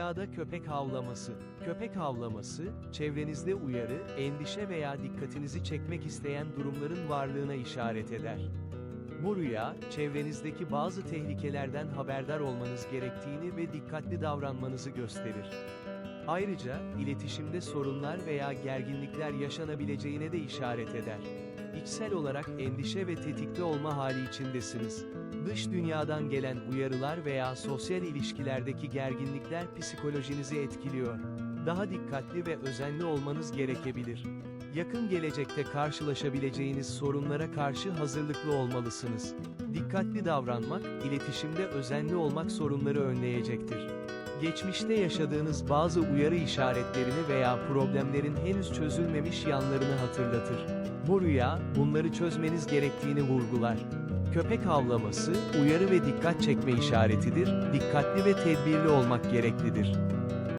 Rüyada köpek havlaması. Köpek havlaması, çevrenizde uyarı, endişe veya dikkatinizi çekmek isteyen durumların varlığına işaret eder. Bu rüya, çevrenizdeki bazı tehlikelerden haberdar olmanız gerektiğini ve dikkatli davranmanızı gösterir. Ayrıca, iletişimde sorunlar veya gerginlikler yaşanabileceğine de işaret eder. İçsel olarak endişe ve tetikte olma hali içindesiniz. Dış dünyadan gelen uyarılar veya sosyal ilişkilerdeki gerginlikler psikolojinizi etkiliyor. Daha dikkatli ve özenli olmanız gerekebilir. Yakın gelecekte karşılaşabileceğiniz sorunlara karşı hazırlıklı olmalısınız. Dikkatli davranmak, iletişimde özenli olmak sorunları önleyecektir. Geçmişte yaşadığınız bazı uyarı işaretlerini veya problemlerin henüz çözülmemiş yanlarını hatırlatır. Bu rüya, bunları çözmeniz gerektiğini vurgular. Köpek havlaması, uyarı ve dikkat çekme işaretidir, dikkatli ve tedbirli olmak gereklidir.